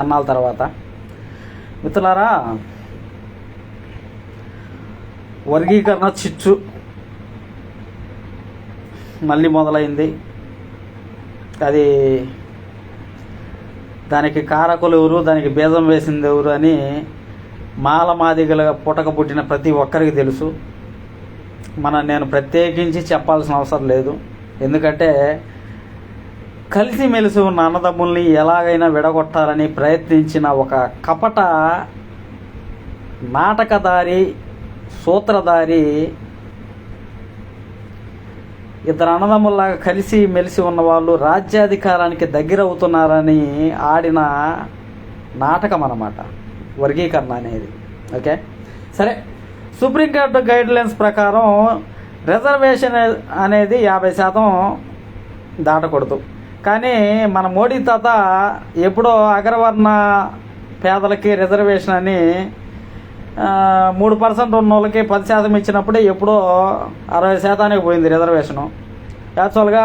అన్నాల తర్వాత. మిత్రులారా వర్గీకరణ చిచ్చు మళ్ళీ మొదలైంది. అది దానికి కారకులు ఎవరు దానికి బీజం వేసింది ఎవరు అని మాల పుటక పుట్టిన ప్రతి ఒక్కరికి తెలుసు. మన నేను ప్రత్యేకించి చెప్పాల్సిన అవసరం లేదు. ఎందుకంటే కలిసిమెలిసి ఉన్న అన్నదమ్ముల్ని ఎలాగైనా విడగొట్టాలని ప్రయత్నించిన ఒక కపట నాటకదారి సూత్రధారి ఇద్దరు అన్నదమ్ముల్లాగా కలిసి మెలిసి ఉన్న వాళ్ళు రాజ్యాధికారానికి దగ్గర అవుతున్నారని ఆడిన నాటకం అన్నమాట వర్గీకరణ అనేది. ఓకే? సరే సుప్రీంకోర్టు గైడ్లైన్స్ ప్రకారం రిజర్వేషన్ అనేది యాభై శాతం దాటకూడదు. కానీ మన మోడీ తాత ఎప్పుడో అగ్రవర్ణ పేదలకి రిజర్వేషన్ అని మూడు పర్సెంట్ ఉన్న వాళ్ళకి పది శాతం ఇచ్చినప్పుడే ఎప్పుడో అరవై శాతానికి పోయింది రిజర్వేషను. యాక్చువల్గా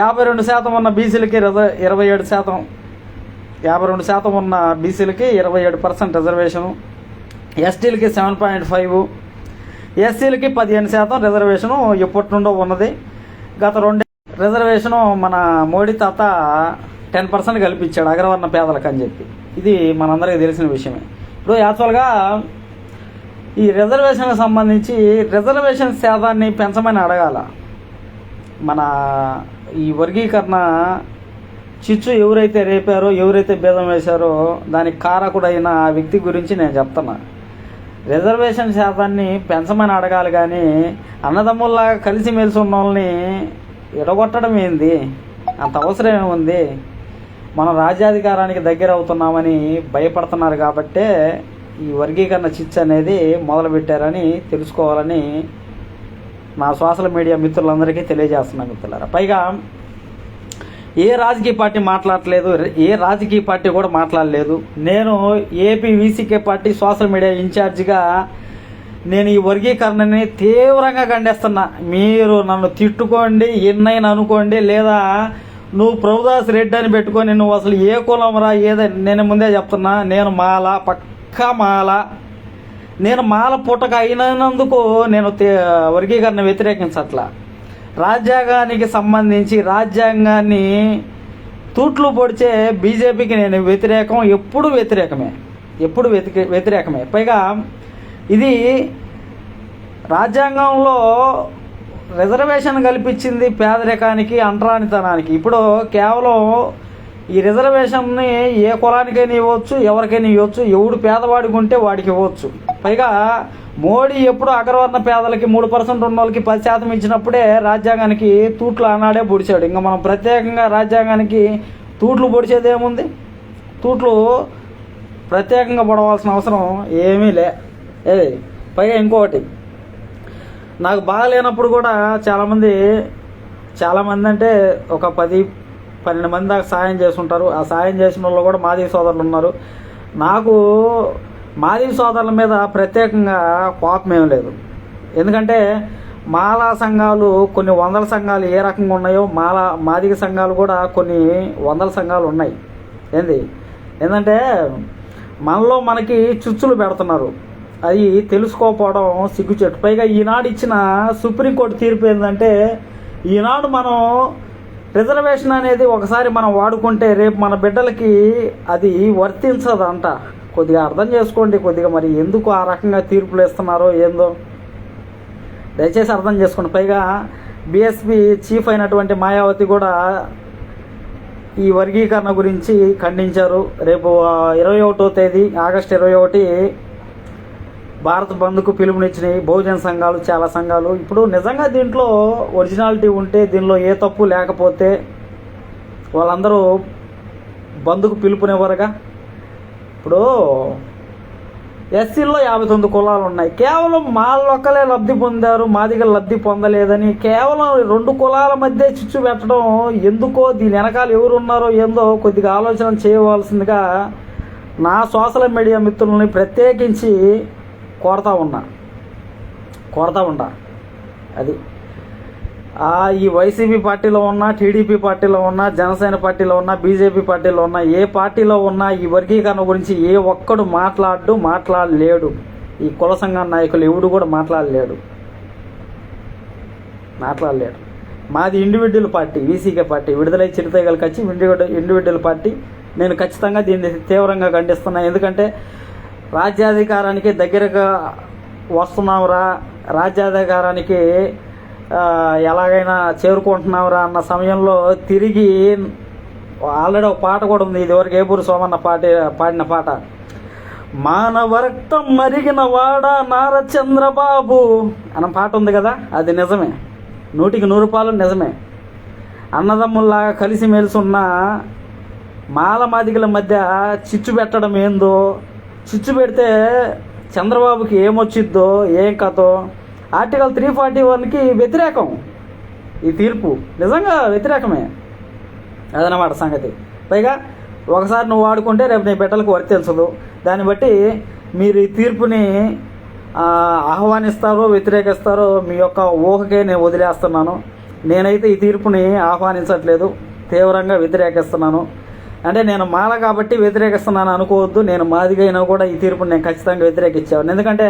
యాభై రెండు శాతం ఉన్న బీసీలకి రిజ ఇరవై ఏడు శాతం. యాభై రెండు శాతం ఉన్న బీసీలకి ఇరవై ఏడు పర్సెంట్ రిజర్వేషను. ఎస్టీలకి సెవెన్ పాయింట్ ఫైవ్. ఎస్సీలకి పదిహేను శాతం రిజర్వేషను ఎప్పటి నుండో ఉన్నది. గత రెండు రిజర్వేషను మన మోడీ తాత టెన్ పర్సెంట్ కల్పించాడు అగ్రవర్ణ పేదలకు అని చెప్పి. ఇది మనందరికీ తెలిసిన విషయమే. ఇప్పుడు యాక్చువల్గా ఈ రిజర్వేషన్కి సంబంధించి రిజర్వేషన్ శాతాన్ని పెంచమని అడగాల. మన ఈ వర్గీకరణ చిచ్చు ఎవరైతే రేపారో ఎవరైతే భేదం వేశారో దానికి కారకుడైన ఆ వ్యక్తి గురించి నేను చెప్తున్నా. రిజర్వేషన్ శాతాన్ని పెంచమని అడగాలి కానీ అన్నదమ్ముల్లాగా కలిసిమెలిసి ఉన్న వాళ్ళని ఎడగొట్టడం ఏంది? అంత అవసరం ఏముంది? మనం రాజ్యాధికారానికి దగ్గర అవుతున్నామని భయపడుతున్నారు కాబట్టే ఈ వర్గీకరణ చిచ్చు అనేది మొదలుపెట్టారని తెలుసుకోవాలని నా సోషల్ మీడియా మిత్రులందరికీ తెలియజేస్తున్నాను మిత్రులారా. పైగా ఏ రాజకీయ పార్టీ మాట్లాడలేదు ఏ రాజకీయ పార్టీ కూడా మాట్లాడలేదు. నేను AP VCK party social media ఇన్ఛార్జిగా నేను ఈ వర్గీకరణని తీవ్రంగా ఖండిస్తున్నా. మీరు నన్ను తిట్టుకోండి ఎన్నైనా అనుకోండి లేదా నువ్వు ప్రభుదాస్ రెడ్డి అని పెట్టుకొని నువ్వు అసలు ఏ కులంరా ఏదో నేను ముందే చెప్తున్నా. నేను మాల పక్కా మాల. నేను మాల పుట్టక అయినందుకు నేను వర్గీకరణ వ్యతిరేకించట్లా. రాజ్యాంగానికి సంబంధించి రాజ్యాంగాన్ని తూట్లు పొడిచే బీజేపీకి నేను వ్యతిరేకం ఎప్పుడు వ్యతిరేకమే. ఎప్పుడు వ్యతిరేకమే. పైగా ఇది రాజ్యాంగంలో రిజర్వేషన్ కల్పించింది పేదరికానికి అంటరానితనానికి. ఇప్పుడు కేవలం ఈ రిజర్వేషన్ని ఏ కులానికైనా ఇవ్వచ్చు ఎవరికైనా ఇవ్వచ్చు ఎవడు పేదవాడికి ఉంటే వాడికి ఇవ్వచ్చు. పైగా మోడీ ఎప్పుడు అగ్రవర్ణ పేదలకి మూడు పర్సెంట్ ఉన్న వాళ్ళకి పది శాతం ఇచ్చినప్పుడే రాజ్యాంగానికి తూట్లు ఆనాడే పొడిచాడు. ఇంకా మనం ప్రత్యేకంగా రాజ్యాంగానికి తూట్లు పొడిచేది ఏముంది? తూట్లు ప్రత్యేకంగా పొడవాల్సిన అవసరం ఏమీ లే. ఏ పైగా ఇంకొకటి. నాకు బాగాలేనప్పుడు కూడా చాలామంది చాలామంది అంటే ఒక పది పన్నెండు మంది దాకా సాయం చేస్తుంటారు. ఆ సాయం చేసిన వాళ్ళు కూడా మాదిగ సోదరులు ఉన్నారు. నాకు మాదిగ సోదరుల మీద ప్రత్యేకంగా కోపం ఏం లేదు. ఎందుకంటే మాలా సంఘాలు కొన్ని వందల సంఘాలు ఏ రకంగా ఉన్నాయో మాలా మాదిక సంఘాలు కూడా కొన్ని వందల సంఘాలు ఉన్నాయి. ఏంది? ఏంటంటే మనలో మనకి చుచ్చులు పెడుతున్నారు. అది తెలుసుకోకపోవడం సిగ్గుచెట్టు పైగా ఈనాడు ఇచ్చిన సుప్రీంకోర్టు తీర్పు ఏంటంటే ఈనాడు మనం రిజర్వేషన్ అనేది ఒకసారి మనం వాడుకుంటే రేపు మన బిడ్డలకి అది వర్తించదంట. కొద్దిగా అర్థం చేసుకోండి కొద్దిగా మరి ఎందుకు ఆ రకంగా తీర్పులు ఇస్తున్నారో ఏందో. దయచేసి అర్థం చేసుకోండి. పైగా బీఎస్పీ చీఫ్ అయినటువంటి మాయావతి కూడా ఈ వర్గీకరణ గురించి ఖండించారు. రేపు ఇరవై ఒకటో తేదీ ఆగస్టు ఇరవై ఒకటి భారత్ బంద్కు పిలుపునిచ్చినాయి బహుజన సంఘాలు చాలా సంఘాలు ఇప్పుడు నిజంగా దీంట్లో ఒరిజినాలిటీ ఉంటే దీనిలో ఏ తప్పు లేకపోతే వాళ్ళందరూ బంద్కు పిలుపునివ్వరుగా? ఇప్పుడు ఎస్సీల్లో యాభై తొమ్మిది కులాలు ఉన్నాయి కేవలం మాళ్ళొక్కలే లబ్ధి పొందారు మాదిగలు లబ్ధి పొందలేదని కేవలం రెండు కులాల మధ్య చిచ్చు పెట్టడం ఎందుకో దీని వెనకాల ఎవరు ఉన్నారో ఏందో కొద్దిగా ఆలోచన చేయవలసిందిగా నా సోషల్ మీడియా మిత్రులని ప్రత్యేకించి కోరుతా ఉన్నా. కోరుతా ఉన్నా. అది. ఈ వైసీపీ పార్టీలో ఉన్నా టీడీపీ పార్టీలో ఉన్నా జనసేన పార్టీలో ఉన్నా బీజేపీ పార్టీలో ఉన్నా ఏ పార్టీలో ఉన్నా ఈ వర్గీకరణ గురించి ఏ ఒక్కడు మాట్లాడు మాట్లాడలేడు. ఈ కుల సంఘం నాయకులు ఎవడు కూడా మాట్లాడలేడు. మాట్లాడలేడు. మాది ఇండివిజువల్ పార్టీ వీసీకే పార్టీ. విడుదలై చిరుతగలకి వచ్చి ఇండివిజువల్ ఇండివిజువల్ పార్టీ. నేను ఖచ్చితంగా దీన్ని తీవ్రంగా ఖండిస్తున్నా. ఎందుకంటే రాజ్యాధికారానికి దగ్గరగా వస్తున్నావురా రాజ్యాధికారానికి ఎలాగైనా చేరుకుంటున్నావురా అన్న సమయంలో తిరిగి ఆల్రెడీ ఒక పాట కూడా ఉంది. ఇదివరకు ఏపూరు సోమన్న పాట పాడిన పాట. మానవ రక్తం మరిగిన వాడ నారచంద్రబాబు అన్న పాట ఉంది కదా అది నిజమే. నూటికి నూరు పాలు నిజమే. అన్నదమ్ముల్లాగా కలిసి మెలిసున్న మాల మాదికల మధ్య చిచ్చు పెట్టడం ఏందో స్విచ్ పెడితే చంద్రబాబుకి ఏమొచ్చిద్దో ఏం కథో ఆర్టికల్ త్రీ ఫార్టీ వన్కి వ్యతిరేకం. ఈ తీర్పు. నిజంగా వ్యతిరేకమే. అదనమాట సంగతి. పైగా ఒకసారి నువ్వు వాడుకుంటే రేపు నీ బిడ్డలకు వర్తించదు దాన్ని బట్టి మీరు ఈ తీర్పుని ఆహ్వానిస్తారో వ్యతిరేకిస్తారో మీ యొక్క ఊహకే నేను వదిలేస్తున్నాను. నేనైతే ఈ తీర్పుని ఆహ్వానించట్లేదు. తీవ్రంగా వ్యతిరేకిస్తున్నాను. అంటే నేను మాల కాబట్టి వ్యతిరేకిస్తున్నాను అనుకోవద్దు. నేను మాదిగైనా కూడా ఈ తీర్పుని నేను ఖచ్చితంగా వ్యతిరేకించాను ఎందుకంటే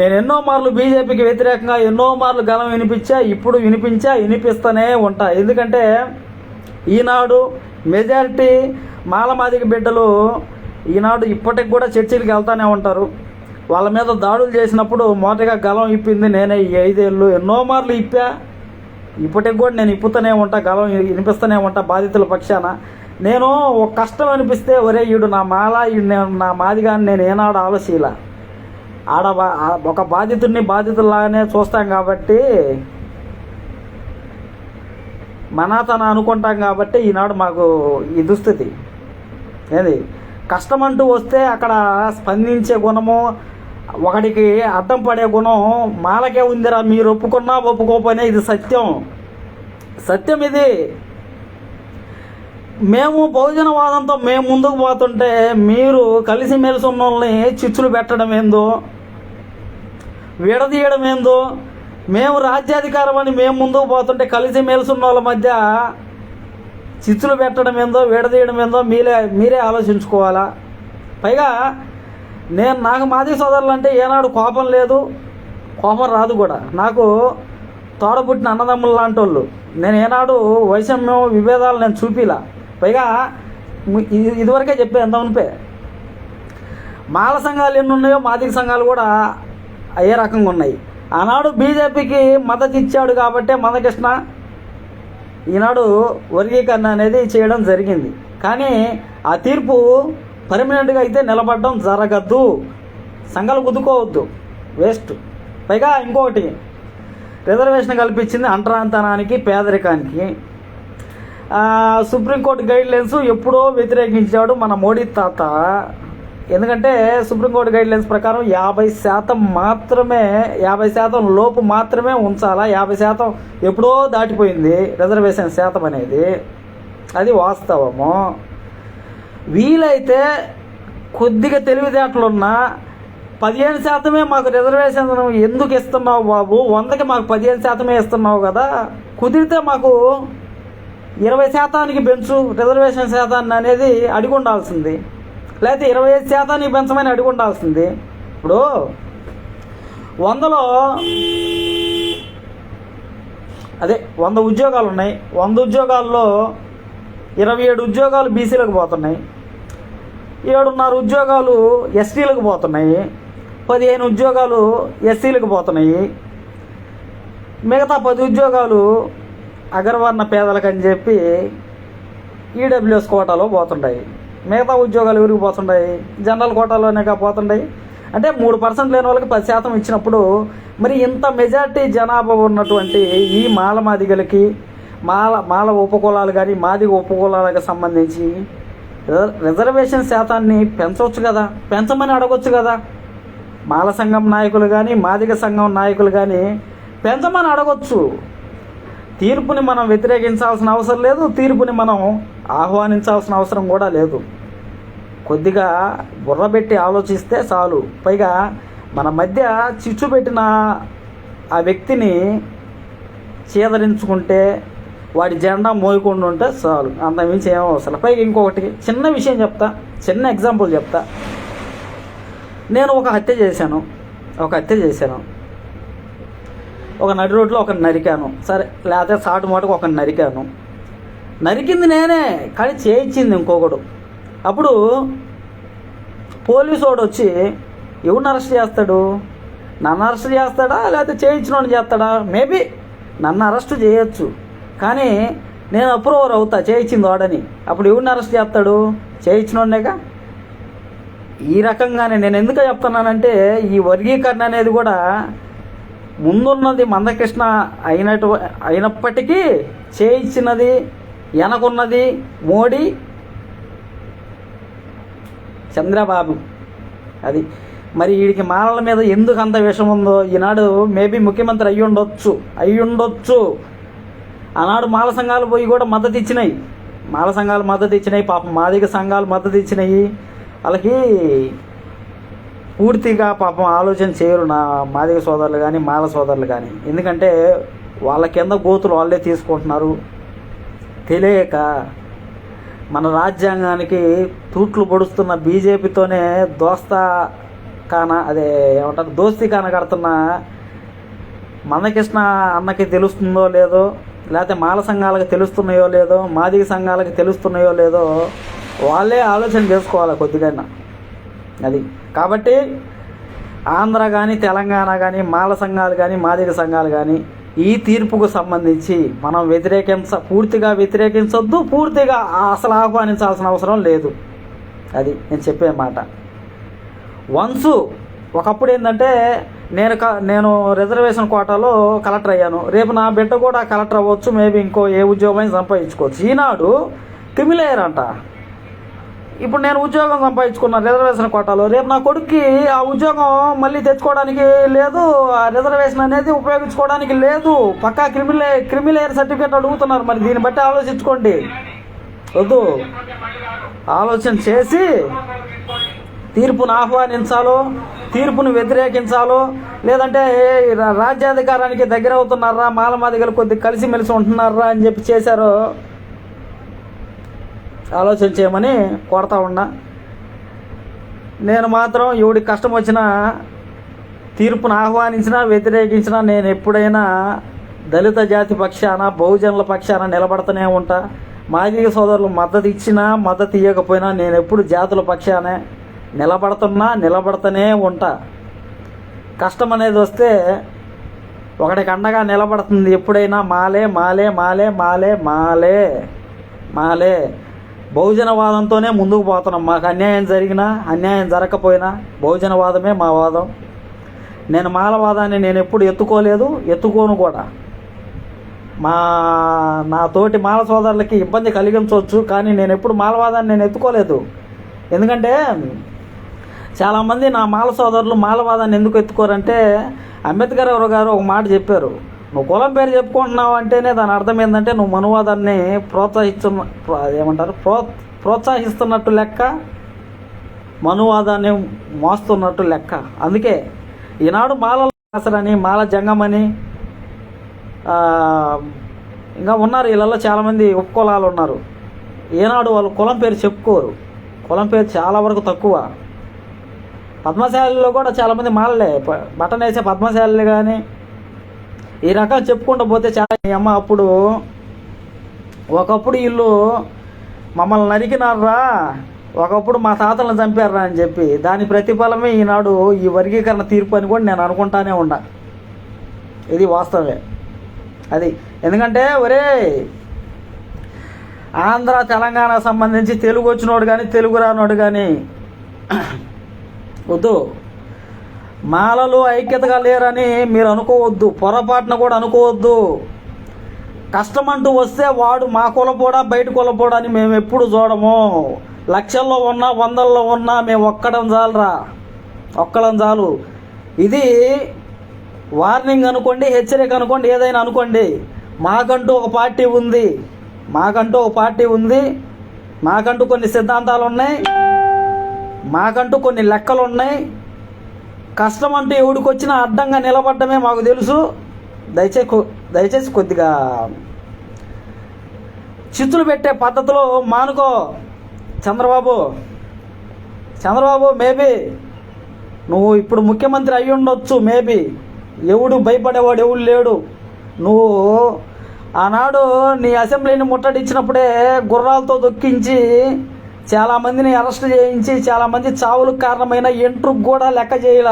నేను ఎన్నో మార్లు బీజేపీకి వ్యతిరేకంగా ఎన్నో మార్లు గలం వినిపించా ఇప్పుడు వినిపించా వినిపిస్తూనే ఉంటా. ఎందుకంటే ఈనాడు మెజారిటీ మాలమాదిగ బిడ్డలు ఈనాడు ఇప్పటికి కూడా చర్చిలకు వెళ్తూనే ఉంటారు. వాళ్ళ మీద దాడులు చేసినప్పుడు మొదటగా గలం ఇప్పింది నేనే ఈ ఐదేళ్ళు. ఎన్నో మార్లు ఇప్పా. ఇప్పటికి కూడా నేను ఇప్పుతూనే ఉంటా గలం వినిపిస్తూనే ఉంటా బాధితుల పక్షాన. నేను ఒక కష్టం అనిపిస్తే ఒరే ఈడు నా మాల ఈడు నేను నా మాదిగా నేను ఏనాడు ఆలోచన ఆడ బా- ఒక బాధితుడిని బాధితులాగానే చూస్తాం కాబట్టి మనాతన అనుకుంటాం కాబట్టి ఈనాడు మాకు ఈ దుస్థితి. ఏది? కష్టం అంటూ వస్తే అక్కడ స్పందించే గుణము ఒకడికి అడ్డం పడే గుణం మాలకే ఉందిరా మీరు ఒప్పుకున్నా ఒప్పుకోపోయినా ఇది సత్యం. సత్యం ఇది. మేము బహుజనవాదంతో మేము ముందుకు పోతుంటే మీరు కలిసిమెలిసి ఉన్న వాళ్ళని చిచ్చులు పెట్టడం ఏందో విడదీయడం ఏందో మేము రాజ్యాధికారం అని మేము ముందుకు పోతుంటే కలిసి మెలిసి వాళ్ళ మధ్య చిచ్చులు పెట్టడం ఏందో విడదీయడం ఏందో మీరే మీరే ఆలోచించుకోవాలా? పైగా నేను నాకు మాది సోదరులు అంటే ఏనాడు కోపం లేదు కోపం రాదు కూడా. నాకు తోడబుట్టిన అన్నదమ్ములు లాంటి వాళ్ళు నేను ఏనాడు వైషమ్యం విభేదాలు నేను చూపిలా. పైగా ఇది ఇదివరకే చెప్పే ఎంత ఉనిపే మాల సంఘాలు ఎన్ని ఉన్నాయో మాదిక సంఘాలు కూడా అయ్యే రకంగా ఉన్నాయి. ఆనాడు బీజేపీకి మద్దతు ఇచ్చాడు కాబట్టే మదకృష్ణ ఈనాడు వర్గీకరణ అనేది చేయడం జరిగింది. కానీ ఆ తీర్పు పర్మనెంట్గా అయితే నిలబడడం జరగద్దు సంఘాలు కుదుకోవద్దు వేస్ట్. పైగా ఇంకొకటి రిజర్వేషన్ కల్పించింది అంటరాంతనానికి పేదరికానికి. సుప్రీంకోర్టు గైడ్ లైన్స్ ఎప్పుడో వ్యతిరేకించాడు మన మోడీ తాత. ఎందుకంటే సుప్రీంకోర్టు గైడ్ లైన్స్ ప్రకారం యాభై శాతం మాత్రమే యాభై శాతం లోపు మాత్రమే ఉంచాలా? యాభై శాతం ఎప్పుడో దాటిపోయింది రిజర్వేషన్ శాతం అనేది. అది వాస్తవము. వీలైతే కొద్దిగా తెలివితేటలున్నా పదిహేను శాతమే మాకు రిజర్వేషన్ ఎందుకు ఇస్తున్నావు బాబు? వందకి మాకు పదిహేను శాతమే ఇస్తున్నావు కదా? కుదిరితే మాకు ఇరవై శాతానికి పెంచు రిజర్వేషన్ శాతాన్ని అనేది అడిగి ఉండాల్సింది లేకపోతే ఇరవై ఐదు శాతానికి పెంచమని అడిగి ఉండాల్సింది ఇప్పుడు వందలో అదే వంద ఉద్యోగాలు ఉన్నాయి వంద ఉద్యోగాల్లో ఇరవై ఏడు ఉద్యోగాలు బీసీలకు పోతున్నాయి. ఏడున్నర ఉద్యోగాలు ఎస్టీలకు పోతున్నాయి. పదిహేను ఉద్యోగాలు ఎస్సీలకు పోతున్నాయి. మిగతా పది ఉద్యోగాలు అగ్రవర్ణ పేదలకు అని చెప్పి ఈడబ్ల్యూఎస్ కోటాలో పోతుంటాయి. మిగతా ఉద్యోగాలు ఎవరికి పోతుంటాయి? జనరల్ కోటాలోనే పోతుంటాయి. అంటే మూడు పర్సెంట్ లేని వాళ్ళకి పది శాతం ఇచ్చినప్పుడు మరి ఇంత మెజార్టీ జనాభా ఉన్నటువంటి ఈ మాల మాదిగలకి మాల మాల ఉపకులాలు కానీ మాదిగ ఉపకులాలకు సంబంధించి రిజర్వేషన్ శాతాన్ని పెంచవచ్చు కదా? పెంచమని అడగొచ్చు కదా? మాల సంఘం నాయకులు కానీ మాదిగ సంఘం నాయకులు కానీ పెంచమని అడగొచ్చు. తీర్పుని మనం వ్యతిరేకించాల్సిన అవసరం లేదు తీర్పుని మనం ఆహ్వానించాల్సిన అవసరం కూడా లేదు. కొద్దిగా బుర్రబెట్టి ఆలోచిస్తే చాలు. పైగా మన మధ్య చిచ్చు పెట్టిన ఆ వ్యక్తిని చీదరించుకుంటే వాడి జెండా మోయకుండా ఉంటే చాలు. అంతమించి ఏం అవసరం పైగా ఇంకొకటి చిన్న విషయం చెప్తా చిన్న ఎగ్జాంపుల్ చెప్తా. నేను ఒక హత్య చేశాను. ఒక హత్య చేశాను. ఒక నడి రోడ్లో ఒక నరికాను. సరే లేకపోతే సాటు మాటకు ఒక నరికాను. నరికింది నేనే కానీ చేయించింది ఇంకొకడు. అప్పుడు పోలీసు వాడు వచ్చి ఎవరిని అరెస్ట్ చేస్తాడు? నన్ను అరెస్ట్ చేస్తాడా? లేకపోతే చేయించిన చేస్తాడా? మేబీ నన్ను అరెస్ట్ చేయొచ్చు. కానీ నేను అప్రూవర్ అవుతా చేయించింది వాడని. అప్పుడు ఎవరిని అరెస్ట్ చేస్తాడు? చేయించినోడేగా ఈ రకంగానే నేను ఎందుకు చెప్తున్నానంటే ఈ వర్గీకరణ అనేది కూడా ముందున్నది మందకృష్ణ అయినటు అయినప్పటికీ చేయించినది వెనకున్నది మోడీ చంద్రబాబు. అది. మరి వీడికి మాలల మీద ఎందుకు అంత విషం ఉందో ఈనాడు మేబీ ముఖ్యమంత్రి అయ్యి ఉండొచ్చు అయ్యి ఉండొచ్చు ఆనాడు మాల సంఘాలు పోయి కూడా మద్దతు ఇచ్చినాయి. మాల సంఘాలు మద్దతు ఇచ్చినాయి పాపం మాదిక సంఘాలు మద్దతు ఇచ్చినాయి. వాళ్ళకి పూర్తిగా పాపం ఆలోచన చేయరు నా మాదిగ సోదరులు కానీ మాల సోదరులు కానీ ఎందుకంటే వాళ్ళ కింద గోతులు వాళ్ళే తీసుకుంటున్నారు. తెలియక మన రాజ్యాంగానికి తూట్లు పొడుస్తున్న బీజేపీతోనే దోస్తా కాన అదే ఏమంటారు దోస్తీ కాన కడుతున్న మందకృష్ణ అన్నకి తెలుస్తుందో లేదో లేకపోతే మాల సంఘాలకు తెలుస్తున్నాయో లేదో మాదిగ సంఘాలకు తెలుస్తున్నాయో లేదో వాళ్ళే ఆలోచన చేసుకోవాలి కొద్దిగా అది. కాబట్టి ఆంధ్ర కానీ తెలంగాణ కానీ మాల సంఘాలు కానీ మాదిరి సంఘాలు కానీ ఈ తీర్పుకు సంబంధించి మనం వ్యతిరేకించ పూర్తిగా వ్యతిరేకించొద్దు పూర్తిగా అసలు ఆహ్వానించాల్సిన అవసరం లేదు. అది నేను చెప్పే మాట. వన్స్ ఒకప్పుడు ఏంటంటే నేను క నేను రిజర్వేషన్ కోటాలో కలెక్టర్ అయ్యాను. రేపు నా బిడ్డ కూడా కలెక్టర్ అవ్వచ్చు మేబీ ఇంకో ఏ ఉద్యోగం సంపాదించుకోవచ్చు. ఈనాడు క్రిమిలేయర్ అంట ఇప్పుడు నేను ఉద్యోగం సంపాదించుకున్నాను రిజర్వేషన్ కోటాలో. రేపు నా కొడుక్కి ఆ ఉద్యోగం మళ్ళీ తెచ్చుకోవడానికి లేదు ఆ రిజర్వేషన్ అనేది ఉపయోగించుకోవడానికి లేదు. పక్కా క్రిమిలే క్రిమిలేయర్ సర్టిఫికేట్ అడుగుతున్నారు మరి దీన్ని బట్టి ఆలోచించుకోండి. వద్దు. ఆలోచన చేసి తీర్పును ఆహ్వానించాలో తీర్పును వ్యతిరేకించాలో లేదంటే రాజ్యాధికారానికి దగ్గర అవుతున్నారా మాలమాదిగలు కొద్ది కలిసిమెలిసి ఉంటున్నారా అని చెప్పి చేశారో ఆలోచన చేయమని కోరుతా ఉన్నా. నేను మాత్రం ఎవడికి కష్టం వచ్చినా తీర్పును ఆహ్వానించినా వ్యతిరేకించినా నేను ఎప్పుడైనా దళిత జాతి పక్షాన బహుజనుల పక్షాన నిలబడుతూనే ఉంటా. మాదిగ సోదరులు మద్దతు ఇచ్చినా మద్దతు ఇవ్వకపోయినా నేను ఎప్పుడు జాతుల పక్షానే నిలబడుతున్నా నిలబడుతూనే ఉంటా. కష్టం అనేది వస్తే ఒకడికి అండగా నిలబడుతుంది ఎప్పుడైనా మాలే మాలే మాలే మాలే మాలే మాలే. బహుజనవాదంతోనే ముందుకు పోతున్నాం. మాకు అన్యాయం జరిగినా అన్యాయం జరగకపోయినా బహుజనవాదమే మా వాదం. నేను మాలవాదాన్ని నేను ఎప్పుడు ఎత్తుకోలేదు ఎత్తుకోను కూడా. మా నా తోటి మాల సోదరులకి ఇబ్బంది కలిగించవచ్చు కానీ నేను ఎప్పుడు మాలవాదాన్ని నేను ఎత్తుకోలేదు. ఎందుకంటే చాలామంది నా మాల సోదరులు మాలవాదాన్ని ఎందుకు ఎత్తుకోరంటే అంబేద్కర్ గారు గారు ఒక మాట చెప్పారు. నువ్వు కులం పేరు చెప్పుకుంటున్నావు అంటేనే దాని అర్థం ఏంటంటే నువ్వు మనువాదాన్ని ప్రోత్సహిస్తున్న ఏమంటారు ప్రో ప్రోత్సహిస్తున్నట్టు లెక్క మనువాదాన్ని మోస్తున్నట్టు లెక్క. అందుకే ఈనాడు మాల అసలని మాల జంగమని ఇంకా ఉన్నారు వీళ్ళల్లో చాలామంది ఉపకులాలు ఉన్నారు. ఏనాడు వాళ్ళు కులం పేరు చెప్పుకోరు. కులం పేరు చాలా వరకు తక్కువ. పద్మశాలిలో కూడా చాలామంది మాలలే. బట్టనేసే బటన్ వేసే పద్మశాలి కానీ ఈ రకాలు చెప్పుకుంటూ పోతే చాలా మీ అమ్మ అప్పుడు ఒకప్పుడు వీళ్ళు మమ్మల్ని నరికినారా ఒకప్పుడు మా తాతలను చంపారా అని చెప్పి. దాని ప్రతిఫలమే ఈనాడు ఈ వర్గీకరణ తీర్పు అని కూడా నేను అనుకుంటానే ఉన్నా ఇది వాస్తవమే. అది. ఎందుకంటే ఒరే ఆంధ్ర తెలంగాణ సంబంధించి తెలుగు వచ్చినోడు కానీ తెలుగు రానోడు కానీ వద్దు. మాలలు ఐక్యతగా లేరని మీరు అనుకోవద్దు పొరపాటున కూడా అనుకోవద్దు. కష్టం అంటూ వస్తే వాడు మా కులపోడా బయట కులపోడా అని మేము ఎప్పుడు చూడము. లక్షల్లో ఉన్నా వందల్లో ఉన్నా మేము ఒక్కడం చాలరా. ఒక్కడం చాలు. ఇది వార్నింగ్ అనుకోండి హెచ్చరిక అనుకోండి ఏదైనా అనుకోండి. మాకంటూ ఒక పార్టీ ఉంది. మాకంటూ ఒక పార్టీ ఉంది. మాకంటూ కొన్ని సిద్ధాంతాలు ఉన్నాయి మాకంటూ కొన్ని లెక్కలు ఉన్నాయి కష్టం అంటే ఎవడికి వచ్చినా అడ్డంగా నిలబడ్డమే మాకు తెలుసు. దయచేసి దయచేసి కొద్దిగా చిచ్చులు పెట్టే పద్ధతిలో మానుకో. చంద్రబాబు చంద్రబాబు మేబీ నువ్వు ఇప్పుడు ముఖ్యమంత్రి అయి ఉండొచ్చు మేబీ. ఎవడు భయపడేవాడు ఎవడు లేడు. నువ్వు ఆనాడు నీ అసెంబ్లీని ముట్టడిచ్చినప్పుడే గుర్రాలతో దొక్కించి చాలామందిని అరెస్ట్ చేయించి చాలామంది చావులకు కారణమైన ఎంట్రుకు కూడా లెక్క చేయాల.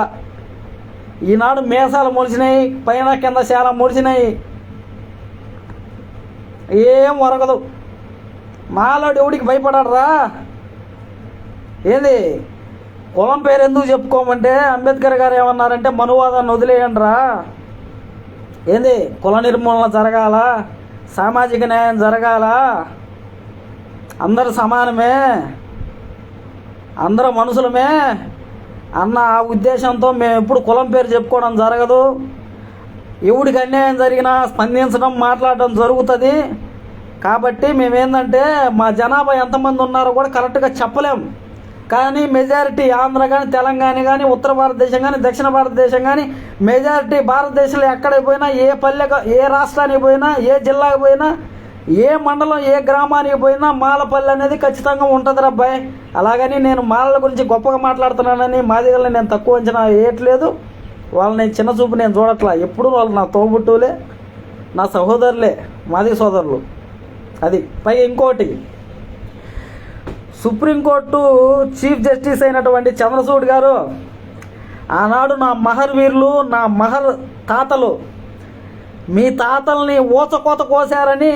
ఈనాడు మేసాలు మొలిచినాయి పైన కింద చాలా మొలిచినాయి. ఏం వరగదు మాలోడు ఎవడికి భయపడరా ఏంది? కులం పేరు ఎందుకు చెప్పుకోమంటే అంబేద్కర్ గారు ఏమన్నారంటే మనువాదాన్ని వదిలేయండి రా ఏంది? కుల నిర్మూలన జరగాల? సామాజిక న్యాయం జరగాల? అందరు సమానమే. అందరూ మనుషులమే. అన్న ఆ ఉద్దేశంతో మేము ఎప్పుడు కులం పేరు చెప్పుకోవడం జరగదు. ఎవడికి అన్యాయం జరిగినా స్పందించడం మాట్లాడడం జరుగుతుంది. కాబట్టి మేమేందంటే మా జనాభా ఎంతమంది ఉన్నారో కూడా కరెక్ట్గా చెప్పలేం. కానీ మెజారిటీ ఆంధ్ర కానీ తెలంగాణ కానీ ఉత్తర భారతదేశం కానీ దక్షిణ భారతదేశం కానీ మెజారిటీ భారతదేశంలో ఎక్కడికి పోయినా ఏ పల్లె ఏ రాష్ట్రానికి పోయినా ఏ జిల్లాకి పోయినా ఏ మండలం ఏ గ్రామానికి పోయినా మాలపల్లి అనేది ఖచ్చితంగా ఉంటుంది అబ్బాయి అలాగని నేను మాలల గురించి గొప్పగా మాట్లాడుతున్నానని మాదిగల్ని నేను తక్కువ అంచనా వేయట్లేదు. వాళ్ళని చిన్న చూపు నేను చూడట్లా. ఎప్పుడు వాళ్ళు నా తోబుట్టులే నా సహోదరులే మాది సోదరులు. అది. పైగా ఇంకోటి సుప్రీంకోర్టు చీఫ్ జస్టిస్ అయినటువంటి చంద్రచూడ్ గారు ఆనాడు నా మహర్ వీరులు నా మహర్ తాతలు మీ తాతల్ని ఊచకోత కోసారని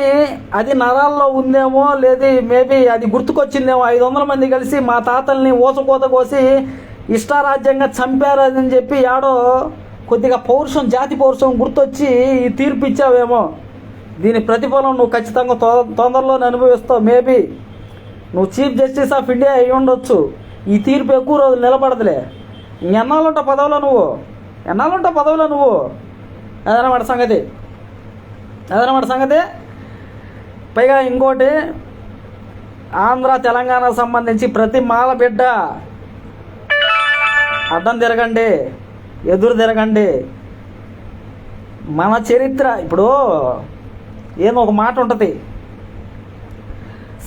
అది నరాల్లో ఉందేమో లేదు మేబీ అది గుర్తుకొచ్చిందేమో. ఐదు వందల మంది కలిసి మా తాతల్ని ఊచకోత కోసి ఇష్టారాజ్యంగా చంపారని చెప్పి యాడో కొద్దిగా పౌరుషం జాతి పౌరుషం గుర్తొచ్చి ఈ తీర్పు ఇచ్చావేమో. దీని ప్రతిఫలం నువ్వు ఖచ్చితంగా తొ- తొందరలోనే అనుభవిస్తావు. మేబీ నువ్వు చీఫ్ జస్టిస్ ఆఫ్ ఇండియా అయి ఉండొచ్చు. ఈ తీర్పు ఎక్కువ రోజులు నిలబడదులే. ఎన్నాళ్ళుంటావు పదవిలో నువ్వు? ఎన్నాళ్ళుంటావు పదవిలో నువ్వు? అదనమాట సంగతి. అదనమాట సంగతి. పైగా ఇంకోటి ఆంధ్ర తెలంగాణకు సంబంధించి ప్రతి మాల బిడ్డ అడ్డం తిరగండి ఎదురు తిరగండి. మన చరిత్ర ఇప్పుడు ఏదో ఒక మాట ఉంటుంది.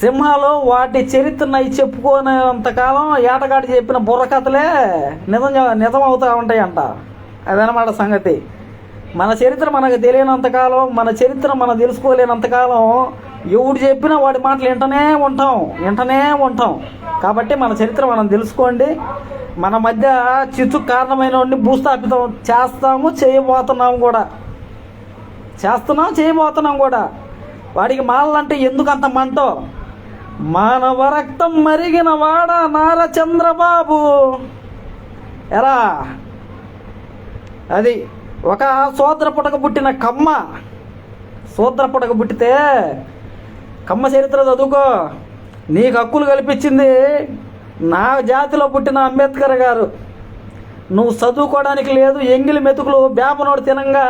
సింహాలు వాటి చరిత్రను అవి చెప్పుకోనంతకాలం ఏటగాడి చెప్పిన బుర్రకథలే నిజం నిజం అవుతూ ఉంటాయంట. అదనమాట సంగతి. మన చరిత్ర మనకు తెలియనంతకాలం మన చరిత్ర మనం తెలుసుకోలేనంతకాలం ఎవడు చెప్పినా వాడి మాటలు వింటనే ఉంటాం వింటనే ఉంటాం. కాబట్టి మన చరిత్ర మనం తెలుసుకోండి. మన మధ్య చిచ్చు కారణమైన భూస్థాపితం చేస్తాము చేయబోతున్నాము కూడా. చేస్తున్నాం చేయబోతున్నాం కూడా. వాడికి మాలంటే ఎందుకు అంత మంటో? మానవ రక్తం మరిగిన వాడ నార చంద్రబాబు. ఎరా? అది ఒక సోదర పుటక పుట్టిన కమ్మ. సోదర పుటక పుట్టితే కమ్మ చరిత్ర చదువుకో. నీకు హక్కులు కల్పించింది నా జాతిలో పుట్టిన అంబేద్కర్ గారు. నువ్వు చదువుకోవడానికి లేదు ఎంగిలి మెతుకులు బేపనోడు తినంగా.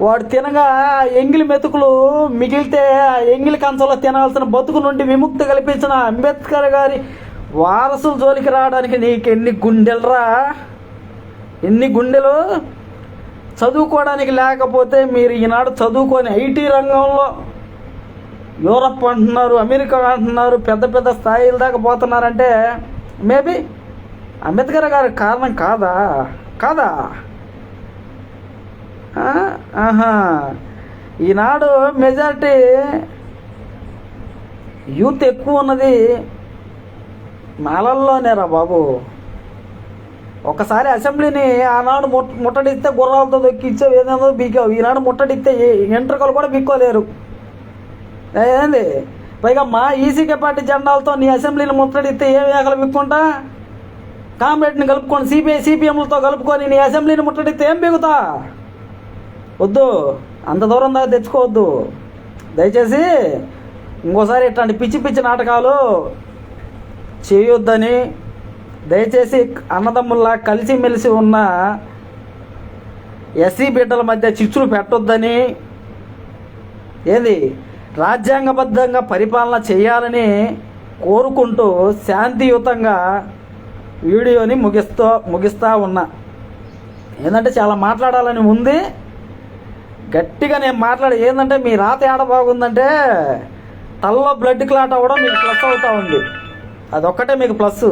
వాడు తినగా ఆ ఎంగిలి మెతుకులు మిగిలితే ఆ ఎంగిలి కంచంలో తినాల్సిన బతుకు నుండి విముక్తి కల్పించిన అంబేద్కర్ గారి వారసుల జోలికి రావడానికి నీకు ఎన్ని గుండెలరా? ఎన్ని గుండెలు? చదువుకోవడానికి లేకపోతే మీరు ఈనాడు చదువుకొని ఐటీ రంగంలో యూరప్ అంటున్నారు అమెరికా అంటున్నారు పెద్ద పెద్ద స్థాయిల దాకా పోతున్నారంటే మేబీ అంబేద్కర్ గారి కారణం కాదా? కాదా? ఆహా. ఈనాడు మెజారిటీ యూత్ ఎక్కువ ఉన్నది మాలల్లోనేరా బాబు. ఒకసారి అసెంబ్లీని ఆనాడు ముట్ ముట్టడిస్తే గుర్రాలతో దొక్కిచ్చావు ఏదేదో బీకావు. ఈనాడు ముట్టడిస్తే ఏ- కూడా బీక్కోలేరు. ఏంది? పైగా మా ఈసీకే పార్టీ జెండాలతో నీ అసెంబ్లీని ముట్టడిస్తే ఏ వేగలు బిక్కుంటా? కామ్రేడ్ని కలుపుకొని సిపిఐ సిపిఎంలతో కలుపుకొని నీ అసెంబ్లీని ముట్టడిస్తే ఏం బిగుతా వద్దు. అంత దూరం దాకా తెచ్చుకోవద్దు. దయచేసి ఇంకోసారి ఇట్లాంటి పిచ్చి పిచ్చి నాటకాలు చేయొద్దని దయచేసి అన్నదమ్ముల్లా కలిసిమెలిసి ఉన్న ఎస్సీ బిడ్డల మధ్య చిచ్చులు పెట్టొద్దని ఏది రాజ్యాంగబద్ధంగా పరిపాలన చేయాలని కోరుకుంటూ శాంతియుతంగా వీడియోని ముగిస్తూ ముగిస్తూ ఉన్నా. ఏంటంటే చాలా మాట్లాడాలని ఉంది. గట్టిగా నేను మాట్లాడే ఏంటంటే మీ రాత ఏడ బాగుందంటే తలలో బ్లడ్ క్లాట్ అవ్వడం మీకు ప్లస్ అవుతూ ఉంది. అదొక్కటే మీకు ప్లస్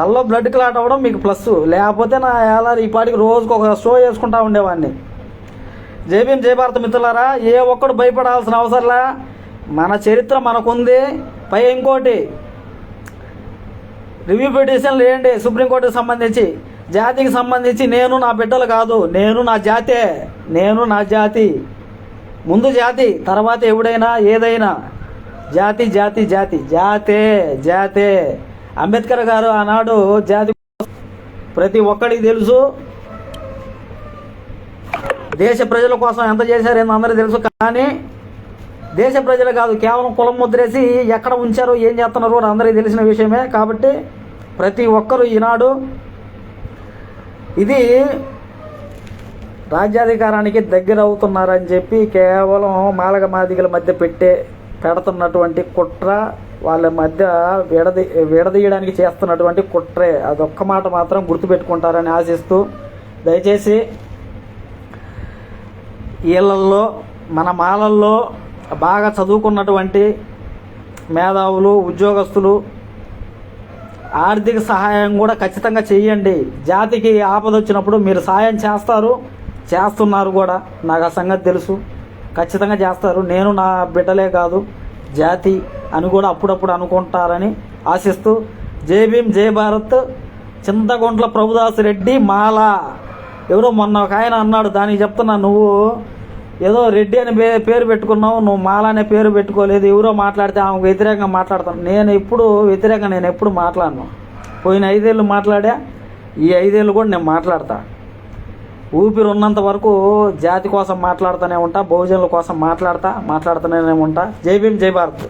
తలలో బ్లడ్ క్లాట్ అవ్వడం మీకు ప్లస్ లేకపోతే నా ఎలా ఈ పాటికి రోజుకు ఒక షో చేసుకుంటా ఉండేవాడిని. జైభీం జయభారత మిత్రులారా ఏ ఒక్కడు భయపడాల్సిన అవసరంలా మన చరిత్ర మనకుంది. పై ఇంకోటి రివ్యూ పిటిషన్లు వేయండి సుప్రీంకోర్టుకి సంబంధించి జాతికి సంబంధించి నేను నా బిడ్డలు కాదు. నేను నా జాతే. నేను నా జాతి. ముందు జాతి తర్వాత ఎవడైనా ఏదైనా. జాతి జాతి జాతి. జాతే జాతే. అంబేద్కర్ గారు ఆనాడు జాతి ప్రతి ఒక్కడికి తెలుసు. దేశ ప్రజల కోసం ఎంత చేశారని అందరికీ తెలుసు కానీ దేశ ప్రజలు కాదు కేవలం కులం ముద్రేసి ఎక్కడ ఉంచారో ఏం చేస్తున్నారో అని అందరికీ తెలిసిన విషయమే. కాబట్టి ప్రతి ఒక్కరూ ఈనాడు ఇది రాజ్యాధికారానికి దగ్గర అవుతున్నారని చెప్పి కేవలం మాలగ మాదిగల మధ్య పెట్టే పెడుతున్నటువంటి కుట్ర వాళ్ళ మధ్య విడది విడదీయడానికి చేస్తున్నటువంటి కుట్రే. అదొక్క మాట మాత్రం గుర్తుపెట్టుకుంటారని ఆశిస్తూ దయచేసి వీళ్ళల్లో మన మాలల్లో బాగా చదువుకున్నటువంటి మేధావులు ఉద్యోగస్తులు ఆర్థిక సహాయం కూడా ఖచ్చితంగా చేయండి. జాతికి ఆపద వచ్చినప్పుడు మీరు సహాయం చేస్తారు చేస్తున్నారు కూడా. నాకు ఆ సంగతి తెలుసు. ఖచ్చితంగా చేస్తారు. నేను నా బిడ్డలే కాదు. జాతి అని కూడా అప్పుడప్పుడు అనుకుంటారని ఆశిస్తూ జై భీమ్ జై భారత్ చింతగుంట్ల ప్రభుదాస్ రెడ్డి మాల. ఎవరో మొన్న ఒక ఆయన అన్నాడు దానికి చెప్తున్నా నువ్వు ఏదో రెడ్డి అని పే- పేరు పెట్టుకున్నావు నువ్వు మాల అనే పేరు పెట్టుకోలేదు ఎవరో మాట్లాడితే ఆమెకు వ్యతిరేకంగా మాట్లాడతాను. నేను ఎప్పుడు వ్యతిరేకంగా నేను ఎప్పుడు మాట్లాడను. పోయిన ఐదేళ్ళు మాట్లాడా ఈ ఐదేళ్ళు కూడా నేను మాట్లాడతా. ఊపిరి ఉన్నంత వరకు జాతి కోసం మాట్లాడుతూనే ఉంటా బహుజనుల కోసం మాట్లాడతా మాట్లాడుతూనే ఉంటా. జై భీమ్ జై భారత్.